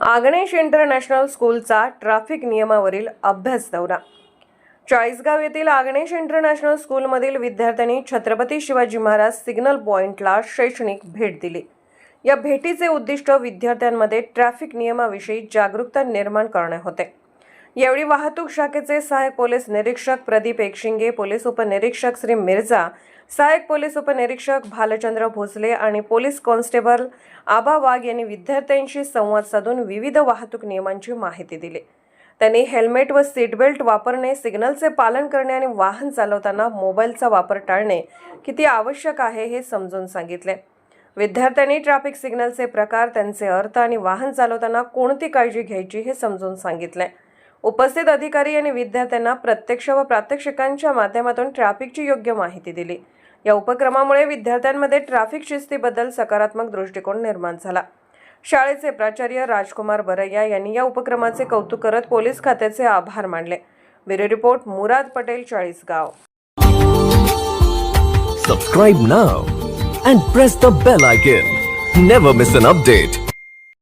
आगणेश international स्कूलचा traffic नियमावरील अभ्यास दौरा. चाळीसगाव येथील आगणेश इंटरनॅशनल स्कूलमधील विद्यार्थ्यांनी छत्रपती शिवाजी महाराज सिग्नल पॉइंटला शैक्षणिक भेट दिली. या भेटीचे उद्दिष्ट विद्यार्थ्यांमध्ये ट्रॅफिक नियमाविषयी जागरूकता निर्माण करणे होते. यावेळी वाहतूक शाखेचे सहाय्यक पोलीस निरीक्षक प्रदीप एकशिंगे पोलीस उपनिरीक्षक श्री मिर्झा सहाय्यक पोलीस उपनिरीक्षक भालचंद्र भोसले आणि पोलीस कॉन्स्टेबल आबा वाघ यांनी विद्यार्थ्यांशी संवाद साधून विविध वाहतूक नियमांची माहिती दिली. त्यांनी हेल्मेट व सीटबेल्ट वापरणे सिग्नलचे पालन करणे आणि वाहन चालवताना मोबाईलचा वापर टाळणे किती आवश्यक आहे हे समजून सांगितले. विद्यार्थ्यांनी ट्रॅफिक सिग्नलचे प्रकार त्यांचे अर्थ आणि वाहन चालवताना कोणती काळजी घ्यायची हे समजून सांगितले. उपस्थित अधिकारी आणि विद्यार्थ्यांना प्रत्यक्ष व प्रात्यक्षिकांच्या माध्यमातून ट्रॅफिकची योग्य माहिती दिली. या उपक्रमामुळे विद्यार्थ्यांमध्ये ट्रॅफिक शिस्तीबद्दल सकारात्मक दृष्टिकोन निर्माण झाला. शाळेचे प्राचार्य राजकुमार बरैया यांनी या उपक्रमाचे कौतुक करत पोलीस खात्याचे आभार मानले. Bureau report Murad Patel Chalisgaon. Subscribe now and press the bell icon never miss an update